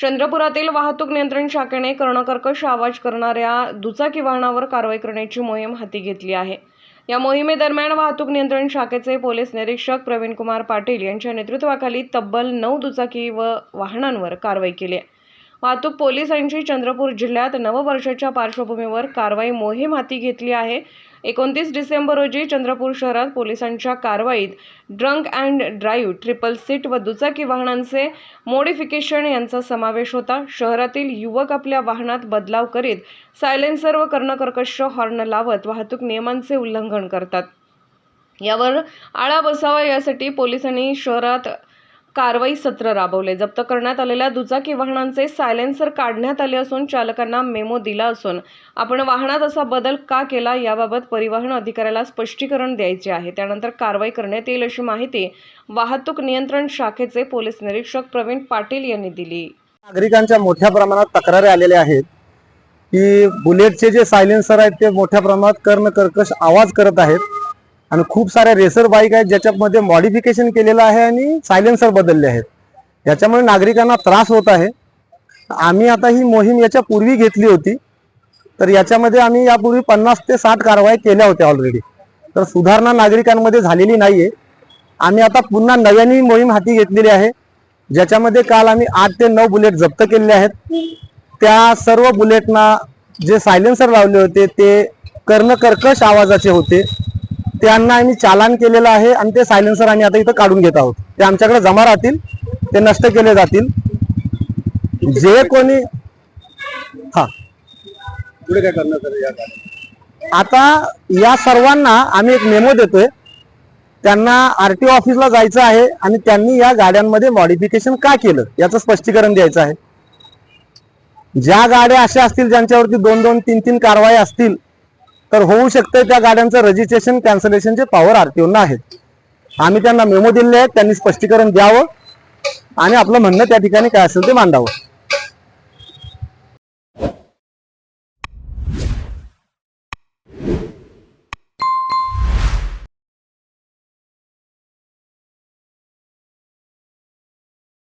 चंद्रपुरातील वाहतूक नियंत्रण शाखेने कर्णकर्कश आवाज करणाऱ्या दुचाकी वाहनावर कारवाई करण्याची मोहीम हाती घेतली आहे. या मोहिमेदरम्यान वाहतूक नियंत्रण शाखेचे पोलीस निरीक्षक प्रवीणकुमार पाटील यांच्या नेतृत्वाखाली तब्बल नऊ दुचाकी व वाहनांवर कारवाई केली आहे. वाहतूक पोलिसांची चंद्रपूर जिल्ह्यात नववर्षाच्या पार्श्वभूमीवर कारवाई मोहीम हाती घेतली आहे. एकोणतीस डिसेंबर रोजी चंद्रपूर शहरात पोलिसांच्या कारवाईत drunk and drive triple seat व दुचाकी वाहनांचे मोडिफिकेशन यांचा समावेश होता. शहरातील युवक आपल्या वाहनात बदलाव करीत सायलेन्सर व कर्णकर्कश हॉर्न लावत वाहतूक नियमांचे उल्लंघन करतात. यावर आळा बसावा यासाठी पोलिसांनी शहरात कारवाई सत्र राबवले. जप्त करण्यात आलेल्या दुचाकी वाहनांचे सायलेन्सर काढण्यात आले असून चालकांना मेमो दिला असून आपण वाहनात असा बदल का केला याबाबत परिवहन अधिकाऱ्याला स्पष्टीकरण द्यायचे आहे. त्यानंतर कारवाई करण्यात येईल अशी माहिती वाहतूक नियंत्रण शाखेचे पोलीस निरीक्षक प्रवीण पाटील यांनी दिली. नागरिकांच्या मोठ्या प्रमाणात तक्रारी आलेल्या आहेत की बुलेटचे जे सायलेन्सर आहेत ते मोठ्या प्रमाणात कर्ण कर्कश आवाज करत आहेत. आणि खूप साऱ्या रेसर बाईक आहेत ज्याच्यामध्ये मॉडिफिकेशन केलेलं आहे आणि सायलेन्सर बदलले आहेत. याच्यामुळे नागरिकांना त्रास होत आहे. आम्ही आता ही मोहीम याच्या पूर्वी घेतली होती. तर याच्यामध्ये आम्ही यापूर्वी पन्नास ते साठ कारवाई केल्या होत्या ऑलरेडी तर सुधारणा नागरिकांमध्ये झालेली नाहीये. आम्ही आता पुन्हा नव्याने मोहीम हाती घेतलेली आहे. ज्याच्यामध्ये काल आम्ही आठ ते नऊ बुलेट जप्त केलेले आहेत. त्या सर्व बुलेटना जे सायलेन्सर लावले होते ते कर्णकर्कश आवाजाचे होते. त्यांना आम्ही चालान केलेलं आहे आणि ते सायलेन्सर आम्ही आता इथं काढून घेत आहोत. ते आमच्याकडे जमा राहतील ते नष्ट केले जातील. जे कोणी हा. पुढे काय करणार? आता या सर्वांना आम्ही एक मेमो देतोय. त्यांना आरटीओ ऑफिसला जायचं आहे आणि त्यांनी या गाड्यांमध्ये मॉडिफिकेशन का केलं? याचं स्पष्टीकरण द्यायचं आहे. ज्या गाड्या अशा असतील ज्यांच्यावरती दोन दोन तीन तीन कारवाई असतील तर होऊ शकते त्या गाड्यांचं रजिस्ट्रेशन कॅन्सलेशनचे पॉवर आरटीओना आहेत. आम्ही त्यांना मेमो दिले आहेत त्यांनी स्पष्टीकरण द्यावं. आणि आपलं म्हणणं त्या ठिकाणी काय असेल ते मांडावं.